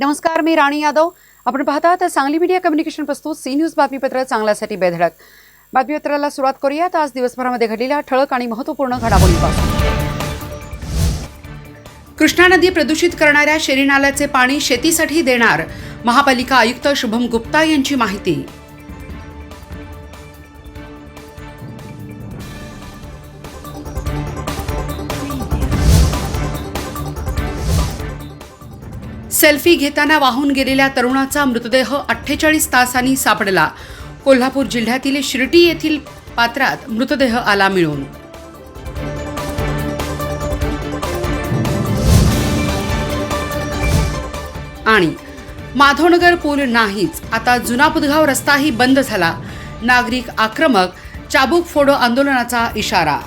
नमस्कार मी राणी यादव. आपण पाहता तर सांगली मीडिया कम्युनिकेशन प्रस्तुत सी न्यूज बातमीपत्र चांगल्यासाठी बेधडक. बातमीपत्राला सुरुवात करूयात. आज दिवसभरामध्ये घडलेल्या ठळक आणि महत्त्वपूर्ण घडामोडीपासून. कृष्णा नदी प्रदूषित करणाऱ्या शेरी नाल्याचे पाणी शेतीसाठी देणार. महापालिका आयुक्त शुभम गुप्ता यांची माहिती. सेल्फी घेताना वाहून गेलेल्या तरुणाचा मृतदेह अठ्ठेचाळीस तासांनी सापडला. कोल्हापूर जिल्ह्यातील शिर्डी येथील पात्रात मृतदेह आला मिळून. आणि माधवनगर पूल नाहीच. आता जुना पुदगाव रस्ताही बंद झाला. नागरिक आक्रमक चाबूक फोडो आंदोलनाचा इशारा.